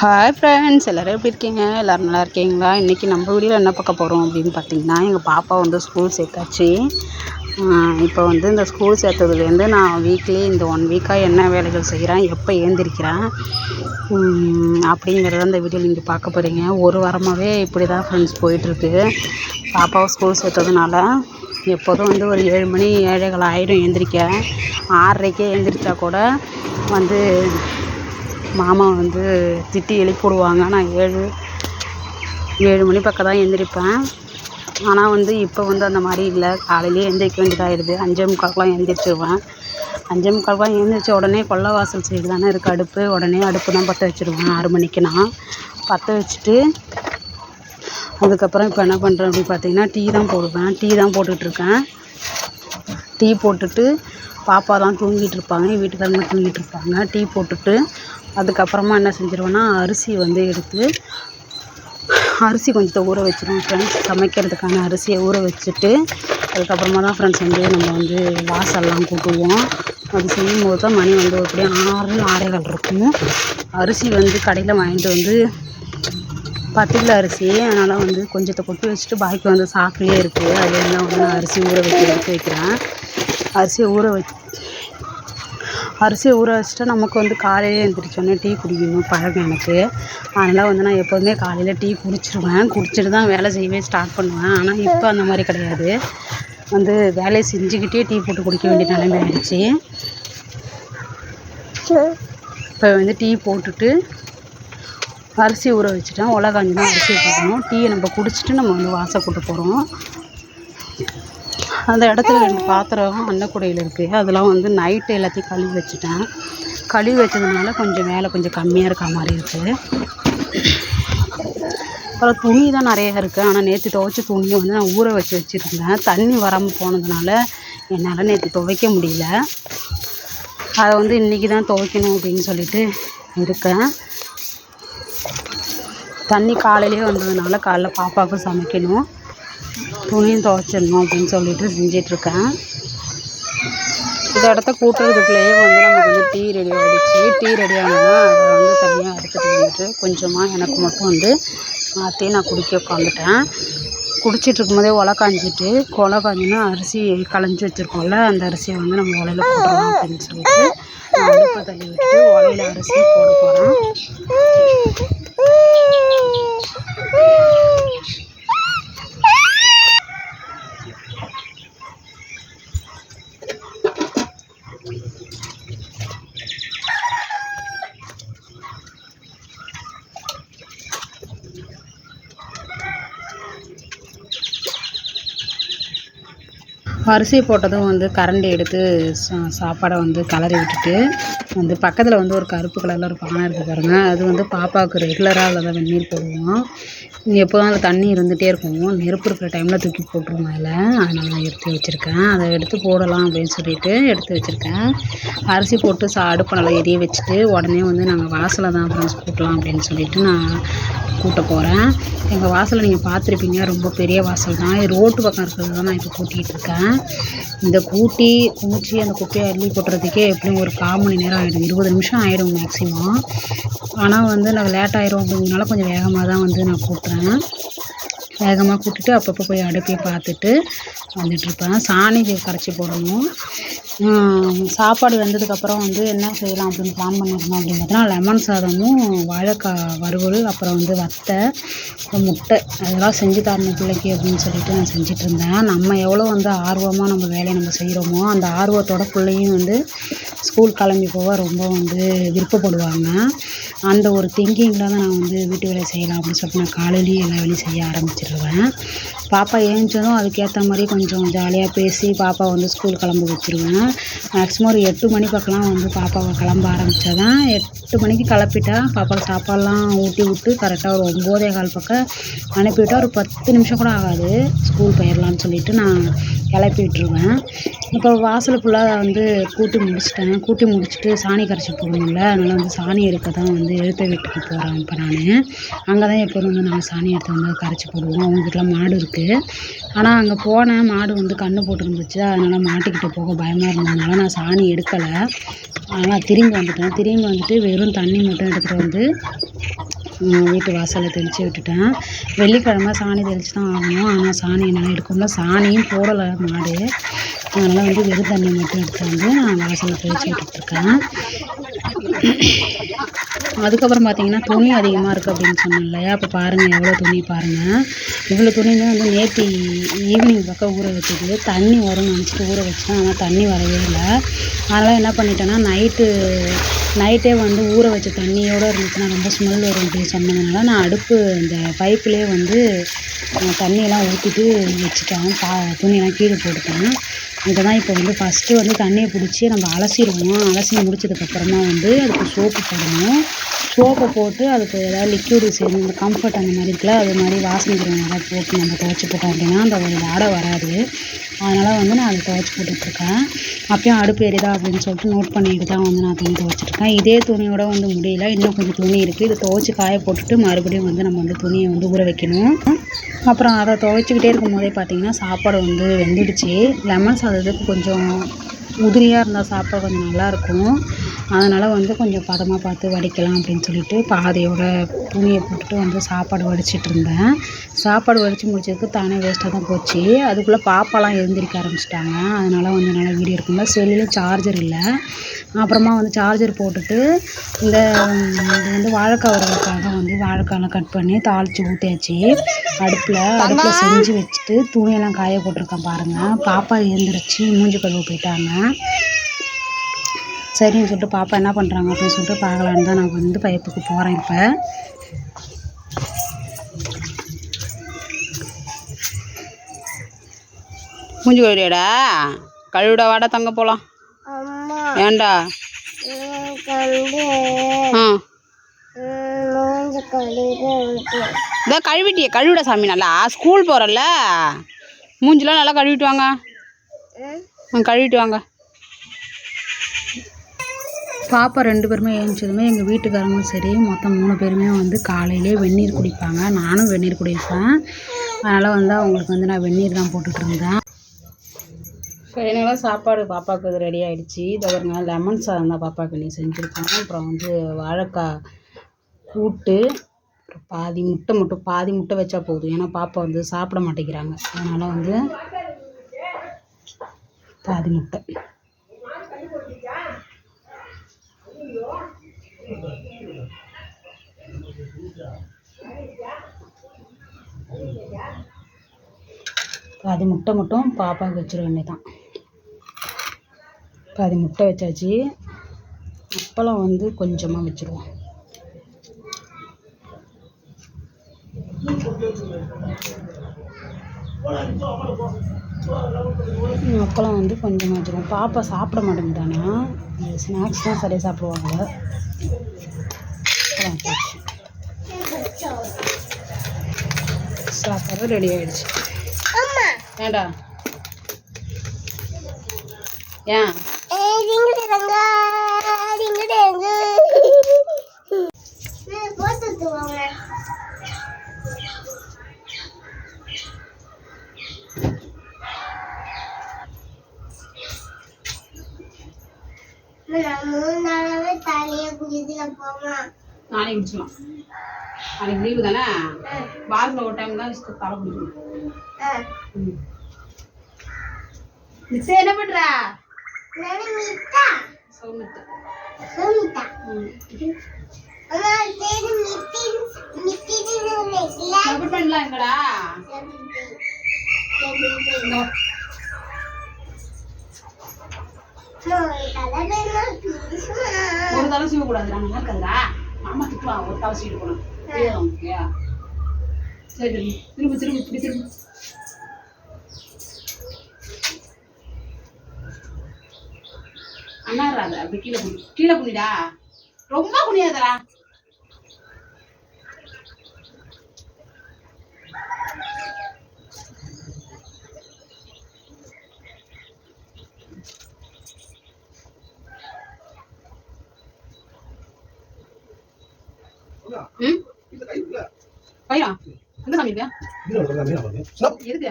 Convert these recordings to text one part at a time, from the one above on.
Hi friends எல்லோரும் எப்படி இருக்கீங்க? எல்லோரும் நல்லா இருக்கீங்களா? இன்றைக்கி நம்ம வீடியோவில் என்ன பார்க்க போகிறோம் அப்படின்னு பார்த்தீங்கன்னா எங்கள் பாப்பா வந்து ஸ்கூல் சேர்த்தாச்சு. இப்போ வந்து இந்த ஸ்கூல் சேர்த்ததுலேருந்து நான் வீக்லி இந்த ஒன் வீக்காக என்ன வேலைகள் செய்கிறேன் எப்போ ஏந்திருக்கிறேன் அப்படிங்கிறத அந்த வீடியோவில் நீங்கள் பார்க்க போகிறீங்க ஒரு வாரமாகவே இப்படி தான் ஃப்ரெண்ட்ஸ் போயிட்டுருக்கு. பாப்பாவை ஸ்கூல் சேர்த்ததுனால எப்போதும் வந்து ஒரு ஏழு மணி ஏழைகள் ஆயிரம் எழுந்திரிக்க. ஆறரைக்கே எழுந்திரிச்சா கூட வந்து மாமா வந்து திட்டி எழுப்பி விடுவாங்க நான் ஏழு ஏழு மணி பக்கம் தான் எழுந்திரிப்பேன் ஆனால் வந்து இப்போ வந்து அந்த மாதிரி இல்லை. காலையிலேயே எழுந்திரிக்க வேண்டியதாகிடுது அஞ்சே முக்காலுக்குலாம் எழுந்திரிச்சிருவேன் அஞ்சே முக்காலுக்குலாம் எழுந்திரிச்ச உடனே கொல்லை வாசல் சைடு தானே இருக்குது அடுப்பு. உடனே அடுப்பு தான் பற்ற வச்சுருவேன். ஆறு மணிக்குனா பற்ற வச்சுட்டு அதுக்கப்புறம் இப்போ என்ன பண்ணுறேன் அப்படின்னு பார்த்தீங்கன்னா டீ தான் போடுவேன். டீ தான் போட்டுட்ருக்கேன் டீ போட்டுட்டு பாப்பா தான் தூங்கிட்டு இருப்பாங்க. என் வீட்டுக்காரங்க தூங்கிட்டு இருப்பாங்க. டீ போட்டுட்டு அதுக்கப்புறமா என்ன செஞ்சிருவேன்னா அரிசி வந்து எடுத்து அரிசி கொஞ்சத்தை ஊற வச்சிருவேன் ஃப்ரெண்ட்ஸ் சமைக்கிறதுக்கான அரிசியை ஊற வச்சுட்டு அதுக்கப்புறமா தான் ஃப்ரெண்ட்ஸ் வந்து நம்ம வந்து வாசல்லாம் கூட்டுவோம். அது செய்யும்போது தான் மணி வந்து அப்படியே ஆறு ஆறைகள் இருக்கும். அரிசி வந்து கடையில் வாங்கிட்டு வந்து பத்து அரிசி அதனால் வந்து கொஞ்சத்தை கொட்டி வச்சுட்டு பாக்கி வந்து சாக்குலேயே இருக்குது அதில் வந்து நான் அரிசி ஊற வச்சு எடுத்து வைக்கிறேன். அரிசியை ஊற வச்சு அரிசியை ஊற வச்சுட்டா நமக்கு வந்து காலையில் எழுந்திரிச்சோன்னே டீ குடிக்கணும் பழக்கம் எனக்கு. அதனால் வந்து நான் எப்போதுமே காலையில் டீ குடிச்சிடுவேன் குடிச்சிட்டு தான் வேலை செய்யவே ஸ்டார்ட் பண்ணுவேன். ஆனால் இப்போ அந்த மாதிரி கிடையாது. வந்து வேலையை செஞ்சுக்கிட்டே டீ போட்டு குடிக்க வேண்டிய நிலைமை ஆயிடுச்சு. இப்போ வந்து டீ போட்டுட்டு அரிசி ஊற வச்சுட்டேன். உலகாஞ்சி தான் அரிசி போடணும். டீயை நம்ம குடிச்சிட்டு நம்ம வந்து வாசல் கூட்டு போகிறோம் அந்த இடத்துல ரெண்டு பாத்திரம் அன்னக்கூடையில் இருக்குது அதெல்லாம் வந்து நைட்டு எல்லாத்தையும் கழுவி வச்சுட்டேன். கழுவி வச்சதுனால கொஞ்சம் வேலை கொஞ்சம் கம்மியாக இருக்கா மாதிரி இருக்குது அப்புறம் துணி தான் நிறையா இருக்குது ஆனால் நேற்று துவைச்ச துணியை வந்து நான் ஊற வச்சு வச்சுருந்தேன். தண்ணி வராமல் போனதுனால என்னால் நேற்று துவைக்க முடியல. அதை வந்து இன்றைக்கி தான் துவைக்கணும் அப்படின்னு சொல்லிட்டு இருக்கேன். தண்ணி காலையிலே வந்ததுனால காலைல பாப்பாவுக்கும் சமைக்கணும். துணியும் துவைச்சிடணும் அப்படின்னு சொல்லிட்டு செஞ்சிட்ருக்கேன். இந்த இடத்த கூட்டுறதுக்குள்ளேயே வந்து நமக்கு வந்து டீ ரெடி ஆகிடுச்சி டீ ரெடி ஆனோன்னா அதை வந்து தனியாக எடுத்துகிட்டு வந்துட்டு கொஞ்சமாக எனக்கு மட்டும் வந்து மாற்றி நான் குடிக்க உட்காந்துட்டேன். குடிச்சிட்டு இருக்கும்போதே ஒலை காஞ்சிட்டு கொலை காஞ்சினா அரிசி களைஞ்சி வச்சுருக்கோம்ல அந்த அரிசியை வந்து நம்ம ஒலையில் போடுறோம் அப்படின்னு சொல்லிட்டு நான் அடுப்பை தள்ளி விட்டு ஒலையில் அரிசி போட போகிறேன் அரிசி போட்டதும் வந்து கரண்டி எடுத்து சா சாப்பாடை வந்து கிளறி விட்டுட்டு வந்து பக்கத்தில் வந்து ஒரு கருப்பு கலரில் ஒரு பானை இருக்குது பாருங்கள் அது வந்து பாப்பாவுக்கு ரெகுலராக அதில் தான் வெந்நீர் போடுவோம். எப்போதும் அதில் தண்ணி இருந்துகிட்டே இருக்கும். நெருப்பு இருக்கிற டைமில் தூக்கி போட்டுருவோம் அதில் அதனால் நான் எடுத்து வச்சுருக்கேன். அதை எடுத்து போடலாம் அப்படின்னு சொல்லிட்டு எடுத்து வச்சுருக்கேன். அரிசி போட்டு சா அடுப்பை நல்லா எரிய வச்சுட்டு உடனே வந்து நாங்கள் வாசலை தான் ஃப்ரெண்ட்ஸ் கூட்டலாம் அப்படின்னு சொல்லிட்டு நான் கூட்ட போகிறேன் எங்கள் வாசலை நீங்கள் பார்த்துருப்பீங்க. ரொம்ப பெரிய வாசல் தான். ரோட்டு பக்கம் இருக்கிறது தான் நான் இப்போ கூட்டிகிட்டு இருக்கேன். இந்த கூட்டி குமிச்சி அந்த குப்பையை அள்ளி கொட்டுறதுக்கே எப்படியும் ஒரு கால் மணி நேரம் ஆகிடும் இருபது நிமிஷம் ஆகிடும் மேக்ஸிமம் ஆனால் வந்து நாங்கள் லேட் ஆயிரும் அப்படிங்கிறனால கொஞ்சம் வேகமாக தான் வந்து நான் கூட்டுறேன் வேகமாக கூட்டிட்டு அப்பப்போ போய் அடுப்பையும் பார்த்துட்டு வந்துட்டுருப்பேன் சாணி கரைச்சி போடணும். சாப்பாடு வெந்ததுக்கப்புறம் வந்து என்ன செய்யலாம் அப்படின்னு பிளான் பண்ணியிருந்தோம் அப்படின்னு பார்த்தோன்னா லெமன் சாதமும் வாழைக்காய் வறுவல் அப்புறம் வந்து வத்தை முட்டை. அதெல்லாம் செஞ்சு தரணும் பிள்ளைக்கு அப்படின்னு சொல்லிட்டு நான் செஞ்சிட்ருந்தேன் நம்ம எவ்வளோ வந்து ஆர்வமாக நம்ம வேலையை நம்ம செய்கிறோமோ அந்த ஆர்வத்தோட பிள்ளையும் வந்து ஸ்கூல் கிளம்பி போக ரொம்ப வந்து விருப்பப்படுவாங்க. அந்த ஒரு திங்கிங்கில் தான் நான் வந்து வீட்டு வேலை செய்யலாம் அப்படின்னு சொல்லிட்டு நான் காலையிலேயே எல்லா வேலையும் செய்ய ஆரம்பிச்சிடுவேன் பாப்பா ஏந்திச்சதும் அதுக்கேற்ற மாதிரி கொஞ்சம் ஜாலியாக பேசி பாப்பா வந்து ஸ்கூல் கிளம்ப வச்சுருவேன். மேக்ஸிமம் ஒரு எட்டு மணி பக்கம்லாம் வந்து பாப்பாவை கிளம்ப ஆரம்பித்தா தான் எட்டு மணிக்கு கிளப்பிட்டா பாப்பாவுக்கு சாப்பாடெலாம் ஊட்டி விட்டு கரெக்டாக ஒரு ஒம்போதே கால் பக்கம் அனுப்பிவிட்டா ஒரு பத்து நிமிஷம் கூட ஆகாது. ஸ்கூல் போயிடலான்னு சொல்லிட்டு நான் கிளப்பி விட்டுருவேன். இப்போ வாசல் ஃபுல்லாக வந்து கூட்டி முடிச்சிட்டேன். கூட்டி முடிச்சுட்டு சாணி கரைச்சி போடணும்ல அதனால் வந்து சாணி இருக்க தான் வந்து எழுத்த வீட்டுக்கு போகிறேன் இப்போ நான். அங்கே தான் எப்போதும் வந்து நாங்கள் சாணி எடுத்து வந்து கரைச்சி போடுவோம். அவங்க வீட்டில் மாடு இருக்குது ஆனால் அங்கே போனேன் மாடு வந்து கன்று போட்டுருந்துச்சு. அதனால் மாட்டுக்கிட்ட போக பயமாக இருந்ததுனால நான் சாணி எடுக்கலை. அதனால் திரும்பி வந்துட்டேன். திரும்பி வந்துட்டு வெறும் தண்ணி மட்டும் எடுத்துகிட்டு வந்து வீட்டு வாசலில் தெளித்து விட்டுட்டேன். வெள்ளிக்கிழமை சாணி தெளித்து தான் ஆகணும். ஆனால் சாணி என்னால் எடுக்க முடியல. சாணியும் போடலை மாடு. அதனால் வந்து வெறும் தண்ணி மட்டும் எடுத்து வந்து நான் வாசலில் தெளித்து விட்டுட்ருக்கேன் அதுக்கப்புறம் பார்த்தீங்கன்னா துணி அதிகமாக இருக்குது அப்படின்னு சொன்னேன் இல்லையா? அப்போ பாருங்கள் எவ்வளோ துணி பாருங்கள் இவ்வளோ துணியுமே வந்து நேற்று ஈவினிங் பக்கம் ஊற வச்சது தண்ணி வரும்னு நினச்சிட்டு ஊற வச்சேன் ஆனால் தண்ணி வரவே இல்லை. அதனால் என்ன பண்ணிட்டேன்னா நைட்டு நைட்டே வந்து ஊற வச்ச தண்ணியோடு இருந்துச்சுன்னா ரொம்ப ஸ்மெல் வரும் அப்படின்னு சொன்னதுனால நான் அடுப்பு இந்த பைப்புலேயே வந்து தண்ணியெல்லாம் ஊற்றிட்டு வச்சுட்டேன். பா துணியெல்லாம் கீழே போட்டுட்டேன். அங்கே தான் இப்போ வந்து ஃபஸ்ட்டு வந்து தண்ணியை பிடிச்சி நம்ம அலசிடுவோம். அலசி முடிச்சதுக்கப்புறமா வந்து அதுக்கு சோப்பு போடணும். சோப்பை போட்டு அதுக்கு ஏதாவது லிக்யூடு சேர்ந்து இந்த கம்ஃபர்ட் அந்த மாதிரி இருக்குல்ல அது மாதிரி வாசனை திரவம் போட்டு நம்ம துவைச்சி போட்டோம் அப்படின்னா அந்த ஒரு வாடை வராது. அதனால் வந்து நான் அதை துவைச்சி போட்டுட்ருக்கேன் அப்பயும் அடுப்பு எரிதா அப்படின்னு சொல்லிட்டு நோட் பண்ணிட்டு தான் வந்து நான் துணி துவைச்சிட்ருக்கேன் இதே துணியோட வந்து முடியல. இன்னும் கொஞ்சம் துணி இருக்குது இதை துவைச்சி காய போட்டுட்டு மறுபடியும் வந்து நம்ம வந்து துணியை வந்து ஊற வைக்கணும். அப்புறம் அதை துவைச்சிக்கிட்டே இருக்கும் போதே பார்த்தீங்கன்னா சாப்பாடு வந்து வெந்துடுச்சு. லெமன் சாதத்துக்கு கொஞ்சம் உதிரியாக இருந்தால் சாப்பாடு கொஞ்சம் நல்லாயிருக்கும் அதனால் வந்து கொஞ்சம் பதமாக பார்த்து வடிக்கலாம் அப்படின்னு சொல்லிட்டு பாதியோட துணியை போட்டுட்டு வந்து சாப்பாடு வடிச்சிட்டு இருந்தேன். சாப்பாடு வடித்து முடிச்சதுக்கு தானே வேஸ்ட்டாக தான் போச்சு. அதுக்குள்ளே பாப்பாலாம் எழுந்திரிக்க ஆரம்பிச்சிட்டாங்க. அதனால் வந்து என்னால் வீடியோ எடுக்க முடியல. செல்லில் சார்ஜர் இல்லை. அப்புறமா வந்து சார்ஜர் போட்டுட்டு இந்த இது வந்து வாழைக்காய் வறுவலுக்காக வந்து வாழைக்காயெல்லாம் கட் பண்ணி தாளித்து ஊற்றியாச்சு அடுப்பில் அடுப்பில் செஞ்சு வச்சுட்டு துணியெல்லாம் காய போட்டிருக்கேன் பாருங்கள் பாப்பா எழுந்திரிச்சு மூஞ்சி கழுவு போயிட்டாங்க. சரின்னு சொல்லிட்டு பாப்பா என்ன பண்ணுறாங்க அப்படின்னு சொல்லிட்டு பார்க்கலான்னு தான் நான் வந்து பைப்புக்கு போகிறேன் இப்போ. மூஞ்சி கழுவிடா கழுவிட வாடா தங்க போகலாம் இருக்கு? இதான் கழுவிட்டியே கழுவிட சாமி நல்லா. ஸ்கூல் போகிறல்ல மூஞ்சிலாம் நல்லா கழுவிட்டு வாங்க. கழுவிட்டு வாங்க. பாப்பா ரெண்டு பேருமே எழுந்ததுமே எங்கள் வீட்டுக்காரங்களும் சரி மொத்தம் மூணு பேருமே வந்து காலையிலே வெந்நீர் குடிப்பாங்க. நானும் வெந்நீர் குடிப்பேன். அதனால் வந்து அவங்களுக்கு வந்து நான் வெந்நீர் தான் போட்டுட்டு இருந்தேன். ஃபைனலாக சாப்பாடு பாப்பாவுக்கு அது ரெடி ஆகிடுச்சு இதை நாள் லெமன் சாதம் தான் பாப்பாவுக்கு நீ செஞ்சுருக்கோம் அப்புறம் வந்து வாழைக்காய் கூட்டு அப்புறம் பாதி முட்டை மட்டும் பாதி முட்டை வச்சா போதும். ஏன்னா பாப்பா வந்து சாப்பிட மாட்டேங்கிறாங்க. அதனால் வந்து பாதி முட்டை. பாதி முட்டை மட்டும் பாப்பாவுக்கு வச்சிட வேண்டியதான் பாதி முட்டை வச்சாச்சு. அப்பளம் வந்து கொஞ்சமாக வச்சுருவோம். அப்பளம் வந்து கொஞ்சமாக வச்சுருவோம். பாப்பா சாப்பிட மாட்டேங்கிறானா ஸ்நாக்ஸ் தான் சரியாக சாப்பிடுவாங்க. அப்பளம் வச்சாச்சு. சாப்பாடு ரெடி ஆயிடுச்சு. அம்மா. ஏண்டா ஏன்? நாளைக்கு குடிச்சிக்கலாம் நாளைக்கு லீவு தானே? வாரத்தில் ஒரு டைம் தான் தலை குடிக்கணும் என்ன பண்ணுற மித்தின்னு இருக்குல்ல டபுள் பண்ணலாம் எங்கடா. ஒரு தலை சீவ கூடாது நல்லா இருக்காதுடா. மாமா திட்டுவான் ஒரு தலை ஓகே சரி. திரும்ப திரும்ப இப்படி திரும்ப. அண்ணாராத அப்படி கீழே குனி கீழே குனிடா. ரொம்ப குனியாதடா. ம்? பையா? எங்க சாமி இருக்கியா? எதுக்கு?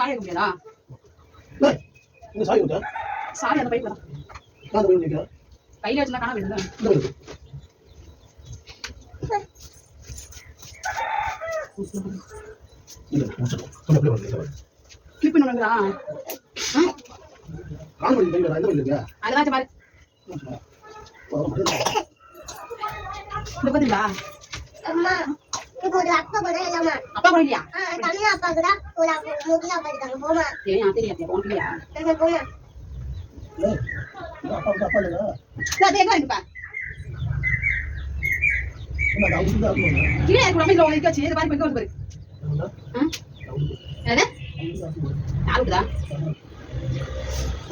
காய முடியாதா? சாரி அந்த பைப்ல தான் கையில வச்சுலாம் காண வேண்டியது கிளிப் பண்ணுங்களா அதெல்லாம் பாரு. இந்த பார்த்தீங்களா அம்மா இப்போ ஒரு அப்பா கூட இல்லம்மா. அப்பா கூட இல்லையா? ஆ, தமிழ் அப்பா கூட ஒரு அப்பா முக்கிய அப்பா இருக்காங்க போமா ஏன் தெரியாது. போமா அது எங்க இருக்குப்பா கீழே இருக்கு நம்ம இதுல உனக்கு வச்சு இது பாரு எங்க வந்து பாரு ஆ? என்னது யாருக்குதா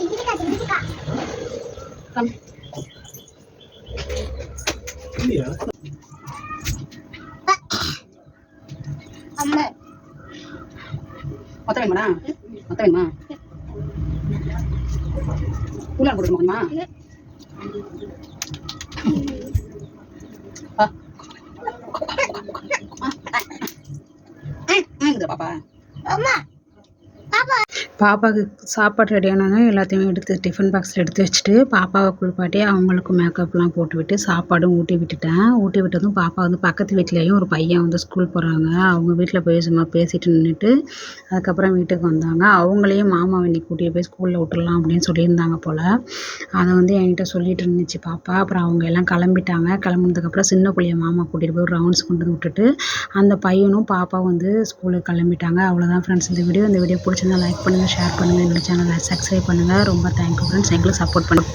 இதுக்கா இதுக்கா கம் அம்மா மொத்தம் வேணுமாடா மொத்தம் வேணுமா கூலர் போட்டுக்கணுமா ஆ பாப்பா அம்மா பாப்பா பாப்பாவுக்கு சாப்பாடு ரெடி எல்லாத்தையும் எல்லாத்தையுமே எடுத்து டிஃபன் பாக்ஸில் எடுத்து வச்சுட்டு பாப்பாவை குளிப்பாட்டி அவங்களுக்கு மேக்கப்லாம் போட்டு விட்டு சாப்பாடும் ஊட்டி விட்டுட்டேன். ஊட்டி விட்டதும் பாப்பா வந்து பக்கத்து வீட்லேயும் ஒரு பையன் வந்து ஸ்கூல் போகிறாங்க அவங்க வீட்டில் போய் சும்மா பேசிட்டு நின்றுட்டு அதுக்கப்புறம் வீட்டுக்கு வந்தாங்க. அவங்களையும் மாமா இன்னைக்கு கூட்டிகிட்டு போய் ஸ்கூலில் விட்டுடலாம் அப்படின்னு சொல்லியிருந்தாங்க போல். அதை வந்து என்கிட்ட சொல்லிட்டு இருந்துச்சு பாப்பா. அப்புறம் அவங்க எல்லாம் கிளம்பிட்டாங்க. கிளம்புனதுக்கப்புறம் சின்ன பிள்ளைய மாமா கூட்டிகிட்டு போய் ரவுண்ட்ஸ் கொண்டு வந்து விட்டுட்டு அந்த பையனும் பாப்பா வந்து ஸ்கூலுக்கு கிளம்பிட்டாங்க. அவ்வளோதான் ஃப்ரெண்ட்ஸ் இந்த வீடியோ இந்த வீடியோ பிடிச்சிருந்தா லைக் பண்ணுங்கள் ஷேர் பண்ணுங்கள் என்னோட சேனலை சப்ஸ்கிரைப் பண்ணுங்கள் ரொம்ப தேங்க்யூ ஃப்ரெண்ட்ஸ் எங்களுக்கு சப்போர்ட் பண்ணுங்கள்